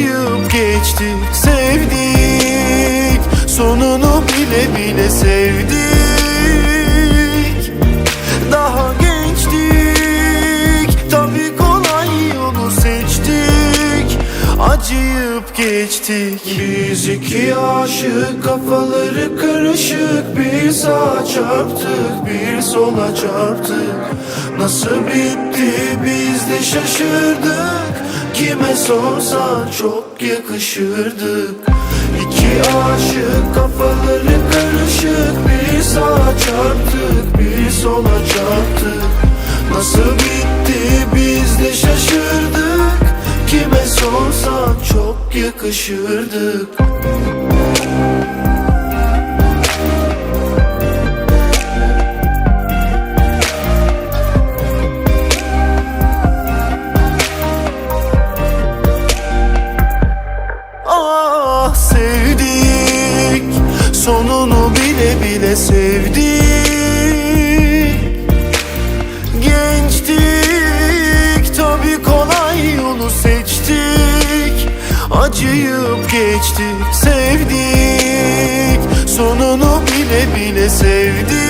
Acıyıp geçtik sevdik. Sonunu bile bile sevdik. Daha gençtik. Tabi kolay yolu seçtik. Acıyıp geçtik. Biz iki aşık kafaları karışık. Bir sağa çarptık bir sola çarptık. Nasıl bitti biz de şaşırdık Kime sorsan çok yakışırdık. İki aşık kafaları karışık. Bir sağa çarptık bir sola çarptık. Nasıl bitti biz de şaşırdık. Kime sorsan çok yakışırdık Ah sevdik Sonunu bile bile sevdik. Gençtik tabi kolay yolu seçtik. Acıyıp geçtik sevdik. Sonunu bile bile sevdik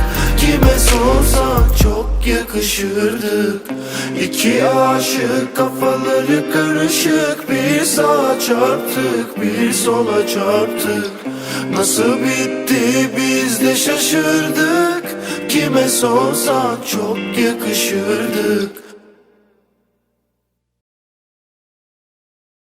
çok yakışırdık. İki aşık kafaları karışık. Bir sağa çarptık bir sola çarptık. Nasıl bitti biz de şaşırdık. Kime sorsan çok yakışırdık